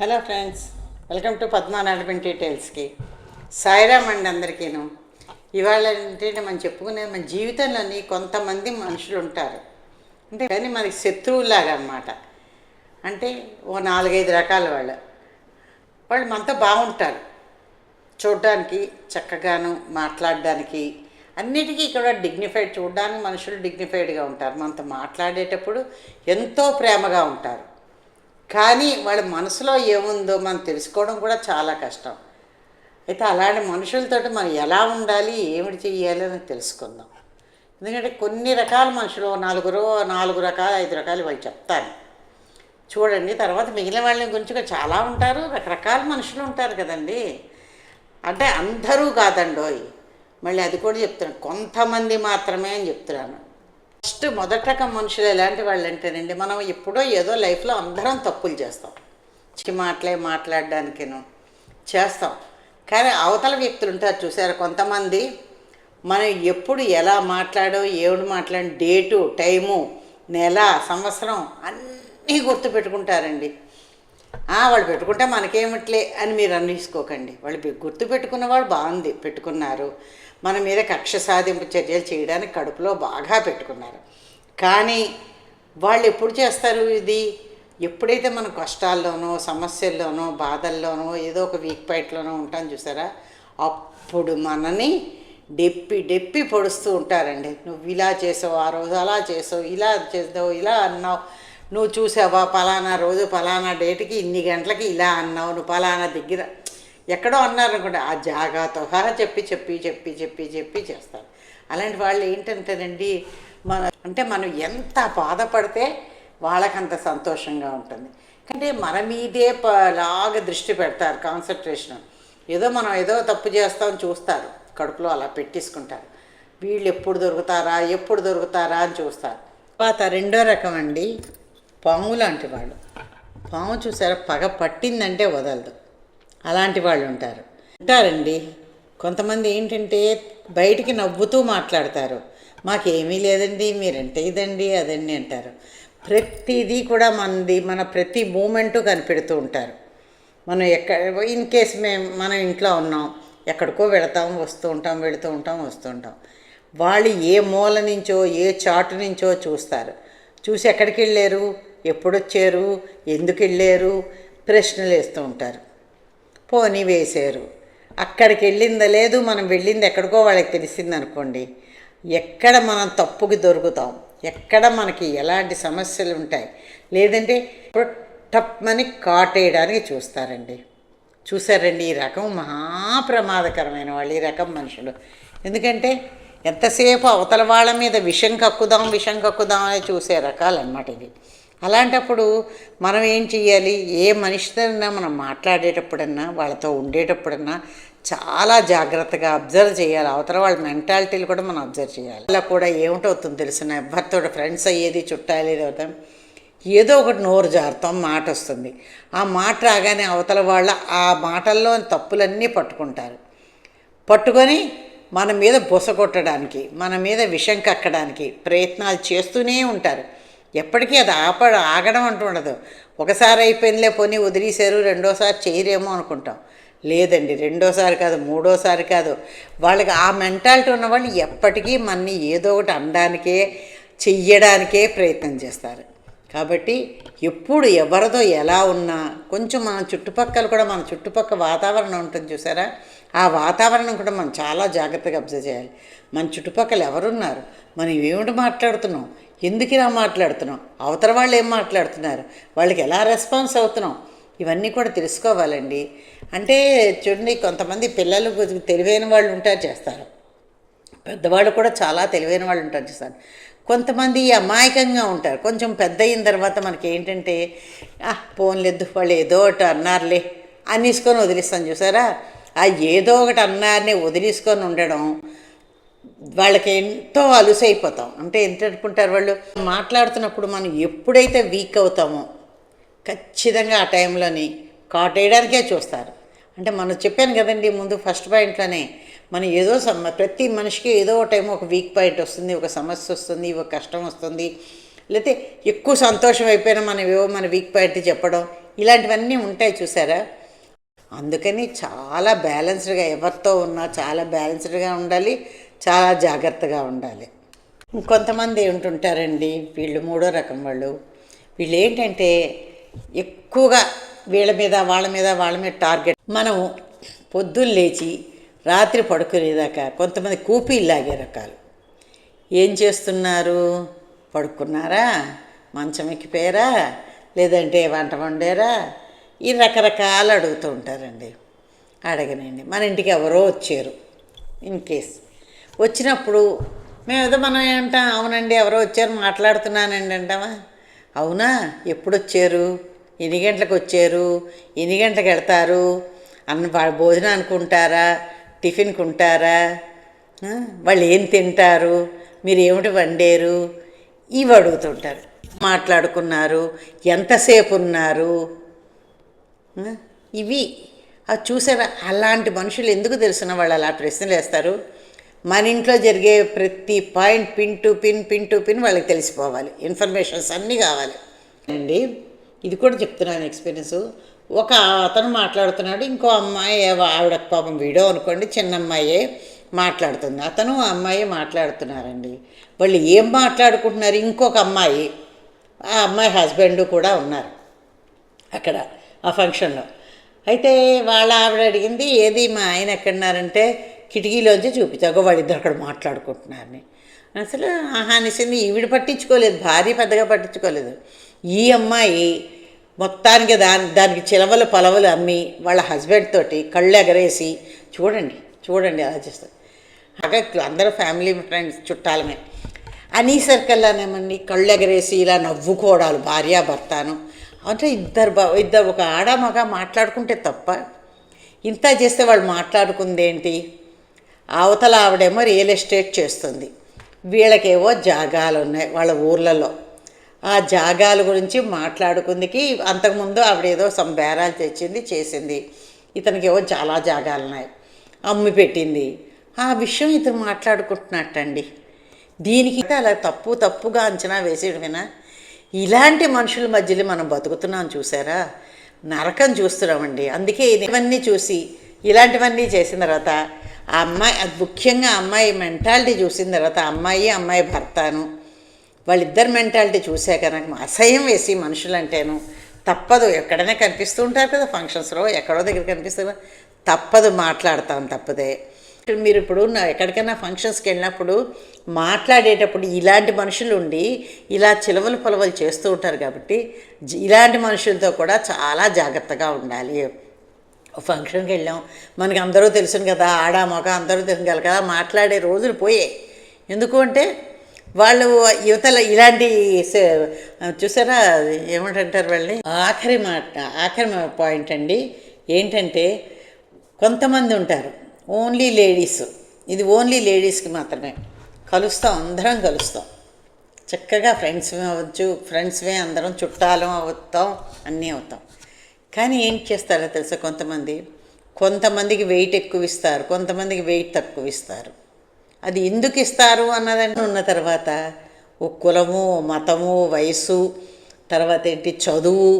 Hello friends welcome to Padmanathapan డీటెయిల్స్కి. Sairam అండి అందరికీను. ఇవాళ ఏంటంటే మనం చెప్పుకునేది మన జీవితంలోని కొంతమంది మనుషులు ఉంటారు. అంటే కానీ మనకి శత్రువులాగా అన్నమాట. అంటే ఓ నాలుగైదు రకాల వాళ్ళు. వాళ్ళు మనతో బాగుంటారు. చూడడానికి చక్కగాను మాట్లాడడానికి. అన్నిటికీ ఇక్కడ డిగ్నిఫైడ్ చూడడానికి మనుషులు డిగ్నిఫైడ్గా ఉంటారు. మనతో మాట్లాడేటప్పుడు ఎంతో ప్రేమగా ఉంటారు. కానీ వాళ్ళ మనసులో ఏముందో మనం తెలుసుకోవడం కూడా చాలా కష్టం. అయితే అలాంటి మనుషులతో మనం ఎలా ఉండాలి ఏమిటి చెయ్యాలి అని తెలుసుకుందాం. ఎందుకంటే కొన్ని రకాల మనుషులు ఓ నలుగురు నాలుగు రకాలు ఐదు రకాలు వాళ్ళు చెప్తాను చూడండి తర్వాత మిగిలిన వాళ్ళని గురించి చాలా ఉంటారు రకరకాల మనుషులు ఉంటారు కదండి. అంటే అందరూ కాదండోయ్. మళ్ళీ అది కూడా చెప్తున్నాను కొంతమంది మాత్రమే అని చెప్తున్నాను. ఫస్ట్ మొదట రకం మనుషులు ఎలాంటి వాళ్ళు అంటేనండి మనం ఎప్పుడో ఏదో లైఫ్లో అందరం తప్పులు చేస్తాం. చి మాటలే మాట్లాడడానికిను చేస్తాం. కానీ అవతల వ్యక్తులు ఉంటారు చూసారు కొంతమంది మనం ఎప్పుడు ఎలా మాట్లాడో ఏడు మాట్లాడి డేటు టైము నెల సంవత్సరం అన్నీ గుర్తు పెట్టుకుంటారండి వాళ్ళు పెట్టుకుంటే మనకేమిట్లే అని మీరు అన్నిసుకోకండి వాళ్ళు గుర్తు పెట్టుకున్న వాళ్ళు బాగుంది పెట్టుకున్నారు. మన మీద కక్ష సాధింపు చర్యలు చేయడానికి కడుపులో బాగా పెట్టుకున్నారు. కానీ వాళ్ళు ఎప్పుడు చేస్తారు ఇది? ఎప్పుడైతే మన కష్టాల్లోనో సమస్యల్లోనో బాధల్లోనో ఏదో ఒక వీక్ పాయింట్లోనో ఉంటాం చూసారా? అప్పుడు మనని డెప్పి డెప్పి పొడుస్తూ ఉంటారండి. నువ్వు ఇలా చేసావు ఆ రోజు అలా చేసావు ఇలా చేసావు ఇలా అన్నావు నువ్వు చూసావా? పలానా రోజు పలానా డేట్కి ఇన్ని గంటలకి ఇలా అన్నావు నువ్వు పలానా దగ్గర ఎక్కడో అన్నారనుకోండి ఆ జాగాతో చెప్పి చెప్పి చెప్పి చెప్పి చెప్పి చేస్తారు. అలాంటి వాళ్ళు ఏంటంటేనండి మన అంటే మనం ఎంత బాధపడితే వాళ్ళకంత సంతోషంగా ఉంటుంది. అంటే మన మీదే ప- లాగా దృష్టి పెడతారు కాన్సన్ట్రేషన్. ఏదో మనం ఏదో తప్పు చేస్తామని చూస్తారు. కడుపులో అలా పెట్టేసుకుంటారు. వీళ్ళు ఎప్పుడు దొరుకుతారా ఎప్పుడు దొరుకుతారా అని చూస్తారు. తర్వాత రెండో రకం అండి. పాము లాంటి వాళ్ళు. పాము చూసారా? పగ పట్టిందంటే వదలదు. అలాంటి వాళ్ళు ఉంటారు. ఉంటారండి. కొంతమంది ఏంటంటే బయటికి నవ్వుతూ మాట్లాడతారు. మాకేమీ లేదండి మీరంటే ఇదండి అదండి అంటారు. ప్రతిదీ కూడా మనది మన ప్రతి మూమెంటు కనిపెడుతూ ఉంటారు. మనం ఎక్కడ ఇన్ కేస్ మేము మనం ఇంట్లో ఉన్నాం ఎక్కడికో వెళతాం వస్తూ ఉంటాం వెళుతూ ఉంటాం వస్తూ ఉంటాం. వాళ్ళు ఏ మూల నుంచో ఏ చాటు నుంచో చూస్తారు. చూసి ఎక్కడికి వెళ్ళారు ఎప్పుడొచ్చారు? ఎందుకు వెళ్ళారు? ప్రశ్నలు వేస్తూ ఉంటారు. పోనీ వేశారు. అక్కడికి వెళ్ళిందా లేదు? మనం వెళ్ళింది ఎక్కడికో వాళ్ళకి తెలిసింది అనుకోండి ఎక్కడ మనం తప్పుకి దొరుకుతాం? ఎక్కడ మనకి ఎలాంటి సమస్యలు ఉంటాయి లేదంటే ఇప్పుడు టప్మని కాటేయడానికి చూస్తారండి. చూసారండి? ఈ రకం మహాప్రమాదకరమైన వాళ్ళు. ఈ రకం మనుషులు. ఎందుకంటే ఎంతసేపు అవతల వాళ్ళ మీద విషం కక్కుదాం విషం కక్కుదాం అని చూసే రకాలన్నమాట ఇది అలాంటప్పుడు మనం ఏం చెయ్యాలి? ఏ మనిషితోనైనా మనం మాట్లాడేటప్పుడన్నా వాళ్ళతో ఉండేటప్పుడన్నా చాలా జాగ్రత్తగా అబ్జర్వ్ చేయాలి. అవతల వాళ్ళ మెంటాలిటీలు కూడా మనం అబ్జర్వ్ చేయాలి. అలా కూడా ఏమిటవుతుంది తెలిసిన ఎవరితో ఫ్రెండ్స్ అయ్యేది చుట్టాలి అవుతాం ఏదో ఒకటి నోరు జారుతాం మాట వస్తుంది. ఆ మాట రాగానే అవతల వాళ్ళ ఆ మాటల్లో తప్పులన్నీ పట్టుకుంటారు. పట్టుకొని మన మీద బుస కొట్టడానికి మన మీద విషం కక్కడానికి ప్రయత్నాలు చేస్తూనే ఉంటారు. ఎప్పటికీ అది ఆప ఆగడం అంటూ ఉండదు. ఒకసారి అయిపోయిందిలే పోనీ వదిలేశారు రెండోసారి చేయరేమో అనుకుంటాం. లేదండి రెండోసారి కాదు మూడోసారి కాదు. వాళ్ళకి ఆ మెంటాలిటీ ఉన్న వాళ్ళు ఎప్పటికీ మనని ఏదో ఒకటి అనడానికే చెయ్యడానికే ప్రయత్నం చేస్తారు. కాబట్టి ఎప్పుడు ఎవరితో ఎలా ఉన్నా కొంచెం మన చుట్టుపక్కల కూడా మన చుట్టుపక్కల వాతావరణం ఉంటుంది చూసారా? ఆ వాతావరణం కూడా మనం చాలా జాగ్రత్తగా అబ్జర్వ్ చేయాలి. మన చుట్టుపక్కల ఎవరున్నారు? మనం ఏమిటి మాట్లాడుతున్నాం? ఎందుకు ఇలా మాట్లాడుతున్నాం అవతల వాళ్ళు ఏం మాట్లాడుతున్నారు? వాళ్ళకి ఎలా రెస్పాన్స్ అవుతున్నాం ఇవన్నీ కూడా తెలుసుకోవాలండి. అంటే చూడండి కొంతమంది పిల్లలు తెలివైన వాళ్ళు ఉంటారు చేస్తారు. పెద్దవాళ్ళు కూడా చాలా తెలివైన వాళ్ళు ఉంటారు చేస్తారు. కొంతమంది అమాయకంగా ఉంటారు. కొంచెం పెద్ద అయిన తర్వాత మనకి ఏంటంటే "ఆ, పోన్లేదు వాళ్ళు ఏదో ఒకటి అన్నారులే అనేసుకొని వదిలిస్తాను చూసారా? ఆ ఏదో ఒకటి అన్నారని వదిలేసుకొని ఉండడం వాళ్ళకి ఎంతో అలుసైపోతాం. అంటే ఎంత అనుకుంటారు వాళ్ళు? మాట్లాడుతున్నప్పుడు మనం ఎప్పుడైతే వీక్ అవుతామో ఖచ్చితంగా ఆ టైంలోని కాట్ వేయడానికే చూస్తారు. అంటే మనం చెప్పాను కదండి ముందు ఫస్ట్ పాయింట్లోనే మనం ఏదో సమ ప్రతి మనిషికి ఏదో ఒక టైం ఒక వీక్ పాయింట్ వస్తుంది ఒక సమస్య వస్తుంది ఒక కష్టం వస్తుంది. లేకపోతే ఎక్కువ సంతోషం అయిపోయినా మనం ఏవో మన వీక్ పాయింట్ చెప్పడం ఇలాంటివన్నీ ఉంటాయి చూసారా? అందుకని చాలా బ్యాలెన్స్డ్గా ఎవరితో ఉన్నా చాలా బ్యాలెన్స్డ్గా ఉండాలి. చాలా జాగ్రత్తగా ఉండాలి. కొంతమంది ఉంటుంటారండి వీళ్ళు మూడో రకం వాళ్ళు. వీళ్ళు ఏంటంటే ఎక్కువగా వీళ్ళ మీద వాళ్ళ మీద వాళ్ళ మీద టార్గెట్. మనం పొద్దున్న లేచి రాత్రి పడుకునేదాకా కొంతమంది కూపీలు లాగే రకాలు. ఏం చేస్తున్నారు? పడుకున్నారా? మంచం ఎక్కిపోయారా? లేదంటే వంట వండారా? ఈ రకరకాలు అడుగుతూ ఉంటారండి. అడగనండి. మన ఇంటికి ఎవరో వచ్చారు. In case. వచ్చినప్పుడు మేము ఏదో మనం ఏమంటాం అవునండి ఎవరో వచ్చారు మాట్లాడుతున్నానండి అంటామా? అవునా? ఎప్పుడు వచ్చారు? ఎన్ని గంటలకు వచ్చారు? ఎన్ని గంటలకు వెళ్తారు? అన్న భోజనానికి ఉంటారా టిఫిన్కి ఉంటారా? వాళ్ళు ఏం తింటారు? మీరు ఏమిటి వండారు? ఇవి అడుగుతుంటారు. మాట్లాడుకున్నారు? ఎంతసేపు ఉన్నారు? ఇవి. అది చూసారా? అలాంటి మనుషులు ఎందుకు తెలిసిన వాళ్ళు అలా ప్రశ్నలు వేస్తారు మన ఇంట్లో జరిగే ప్రతి point pin to pin pin to pin వాళ్ళకి తెలిసిపోవాలి. ఇన్ఫర్మేషన్స్ అన్నీ కావాలి. అండి ఇది కూడా చెప్తున్నాను ఎక్స్పీరియన్స్. ఒక అతను మాట్లాడుతున్నాడు ఇంకో అమ్మాయి ఆవిడ పాపం వీడియో అనుకోండి చిన్న అమ్మాయే మాట్లాడుతుంది. అతను ఆ అమ్మాయి మాట్లాడుతున్నారండి. వాళ్ళు ఏం మాట్లాడుకుంటున్నారు? ఇంకొక అమ్మాయి ఆ అమ్మాయి హస్బెండ్ కూడా ఉన్నారు అక్కడ ఆ ఫంక్షన్లో అయితే వాళ్ళ ఆవిడ అడిగింది ఏది మా ఆయన ఎక్కడున్నారంటే కిటికీలోంచి చూపించాగో వాళ్ళిద్దరు అక్కడ మాట్లాడుకుంటున్నారని. అసలు ఆహా అనేసింది ఈవిడ పట్టించుకోలేదు భార్య పెద్దగా పట్టించుకోలేదు. ఈ అమ్మాయి మొత్తానికి దాని దానికి చిలవలు పొలవలు అమ్మి వాళ్ళ హస్బెండ్ తోటి కళ్ళు ఎగరేసి చూడండి చూడండి అలా చేస్తారు అక్కడ అందరూ ఫ్యామిలీ ఫ్రెండ్స్ చుట్టాలమే. అనేసరికల్లానేమండి కళ్ళు ఎగరేసి ఇలా నవ్వుకోవడాలు భార్య భర్తను. అంటే ఇద్దరు బా ఇద్దరు ఒక ఆడ మగ మాట్లాడుకుంటే తప్ప ఇంత చేస్తే వాళ్ళు మాట్లాడుకుందేంటి? అవతల ఆవిడేమో రియల్ ఎస్టేట్ చేస్తుంది. వీళ్ళకేవో జాగాలు ఉన్నాయి వాళ్ళ ఊర్లలో. ఆ జాగాల గురించి మాట్లాడుకుందికి అంతకుముందు ఆవిడ ఏదో some బేరాలు తెచ్చింది చేసింది. ఇతనికి ఏవో చాలా జాగాలు ఉన్నాయి అమ్మి పెట్టింది. ఆ విషయం ఇతను మాట్లాడుకుంటున్నట్టండి. దీనికి అలా తప్పు తప్పుగా అంచనా వేసేయడమేనా? ఇలాంటి మనుషుల మధ్యలో మనం బతుకుతున్నాం చూసారా? నరకం చూస్తున్నామండి. అందుకే ఇవన్నీ చూసి ఇలాంటివన్నీ చేసిన తర్వాత ఆ అమ్మాయి అది ముఖ్యంగా అమ్మాయి మెంటాలిటీ చూసిన తర్వాత అమ్మాయి అమ్మాయి భర్తను వాళ్ళిద్దరు మెంటాలిటీ చూశాక నాకు అసహ్యం వేసి మనుషులంటేను తప్పదు. ఎక్కడైనా కనిపిస్తూ ఉంటారు కదా ఫంక్షన్స్లో ఎక్కడో దగ్గర కనిపిస్తుంది తప్పదు మాట్లాడతాను తప్పదే. మీరు ఇప్పుడు ఎక్కడికైనా ఫంక్షన్స్కి వెళ్ళినప్పుడు మాట్లాడేటప్పుడు ఇలాంటి మనుషులు ఉండి ఇలా చిలవలు పొలవలు చేస్తూ ఉంటారు కాబట్టి ఇలాంటి మనుషులతో కూడా చాలా జాగ్రత్తగా ఉండాలి. ఫంక్షన్కి వెళ్ళాం మనకి అందరూ తెలుసును కదా ఆడ మగ అందరూ తెలుసు కదా మాట్లాడే రోజులు పోయాయి. ఎందుకు అంటే వాళ్ళు యువతల ఇలాంటి చూసారా ఏమంటారు వాళ్ళని? ఆఖరి మాట ఆఖరి పాయింట్ అండి ఏంటంటే కొంతమంది ఉంటారు ఓన్లీ లేడీస్. ఇది ఓన్లీ లేడీస్కి మాత్రమే. కలుస్తాం అందరం కలుస్తాం. చక్కగా ఫ్రెండ్స్ అవ్వచ్చు ఫ్రెండ్స్వే అందరం చుట్టాలం అవుతాం అన్నీ అవుతాం. కానీ ఏం చేస్తారో తెలుసా కొంతమంది? కొంతమందికి వెయిట్ ఎక్కువ ఇస్తారు కొంతమందికి వెయిట్ తక్కువ ఇస్తారు అది ఎందుకు ఇస్తారు అన్నదని ఉన్న తర్వాత ఓ కులము మతము వయసు తర్వాత ఏంటి చదువు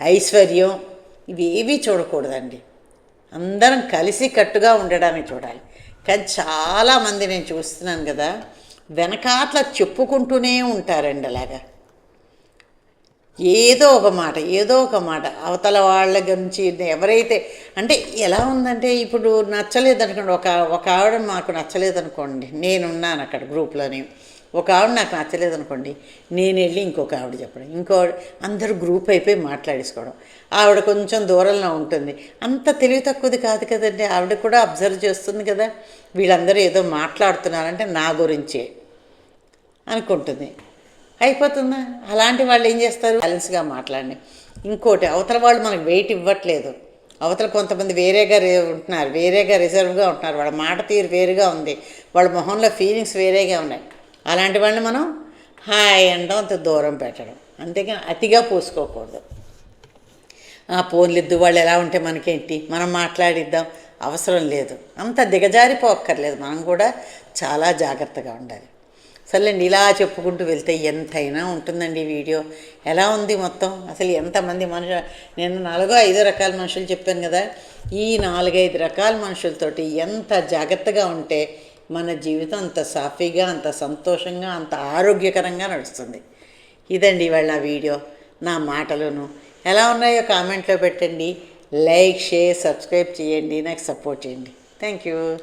ఐశ్వర్యం ఇవి ఏవీ చూడకూడదండి. అందరం కలిసి కట్టుగా ఉండడానికి చూడాలి. కానీ చాలామంది నేను చూస్తున్నాను కదా వెనకాట్ల చెప్పుకుంటూనే ఉంటారండి అలాగా. ఏదో ఒక మాట ఏదో ఒక మాట. అవతల వాళ్ళ గురించి ఎవరైతే అంటే ఎలా ఉందంటే ఇప్పుడు నచ్చలేదు అనుకోండి ఒక ఒక ఆవిడ మాకు నచ్చలేదు అనుకోండి నేనున్నాను అక్కడ గ్రూప్లోని. ఒక ఆవిడ నాకు నచ్చలేదు అనుకోండి నేను వెళ్ళి ఇంకొక ఆవిడ చెప్పడం. ఇంకో ఆవిడ అందరూ గ్రూప్ అయిపోయి మాట్లాడేసుకోవడం. ఆవిడ కొంచెం దూరంలో ఉంటుంది. అంత తెలివి తక్కువది కాదు కదండి. ఆవిడ కూడా అబ్జర్వ్ చేస్తుంది కదా. వీళ్ళందరూ ఏదో మాట్లాడుతున్నారంటే నా గురించే అనుకుంటుంది. అయిపోతుందా? అలాంటి వాళ్ళు ఏం చేస్తారు? బ్యాలెన్స్గా మాట్లాడండి. ఇంకోటి అవతల వాళ్ళు మనకు వెయిట్ ఇవ్వట్లేదు. అవతల కొంతమంది వేరేగా రే- ఉంటున్నారు. వేరేగా రిజర్వ్గా ఉంటున్నారు. వాళ్ళ మాట తీరు వేరుగా ఉంది. వాళ్ళ మొహంలో ఫీలింగ్స్ వేరేగా ఉన్నాయి. అలాంటి వాళ్ళని మనం హాయ్ అనడం అంత దూరం పెట్టడం. అంతేకాని అతిగా పూసుకోకూడదు. ఆ పోన్లిద్దు వాళ్ళు ఎలా ఉంటే మనకేంటి? మనం మాట్లాడిద్దాం. అవసరం లేదు. అంత దిగజారిపోక్కర్లేదు. మనం కూడా చాలా జాగ్రత్తగా ఉండాలి. సర్లేండి ఇలా చెప్పుకుంటూ వెళ్తే ఎంతైనా ఉంటుందండి వీడియో. ఎలా ఉంది మొత్తం? అసలు ఎంతమంది మనుషులు? నేను నాలుగో ఐదో రకాల మనుషులు చెప్పాను కదా. ఈ నాలుగైదు రకాల మనుషులతోటి ఎంత జాగ్రత్తగా ఉంటే మన జీవితం అంత సాఫీగా అంత సంతోషంగా అంత ఆరోగ్యకరంగా నడుస్తుంది. ఇదండి ఇవాళ వీడియో నా మాటలను. ఎలా ఉన్నాయో కామెంట్లో పెట్టండి. లైక్ షేర్ సబ్స్క్రైబ్ చేయండి. నాకు సపోర్ట్ చేయండి. Thank you.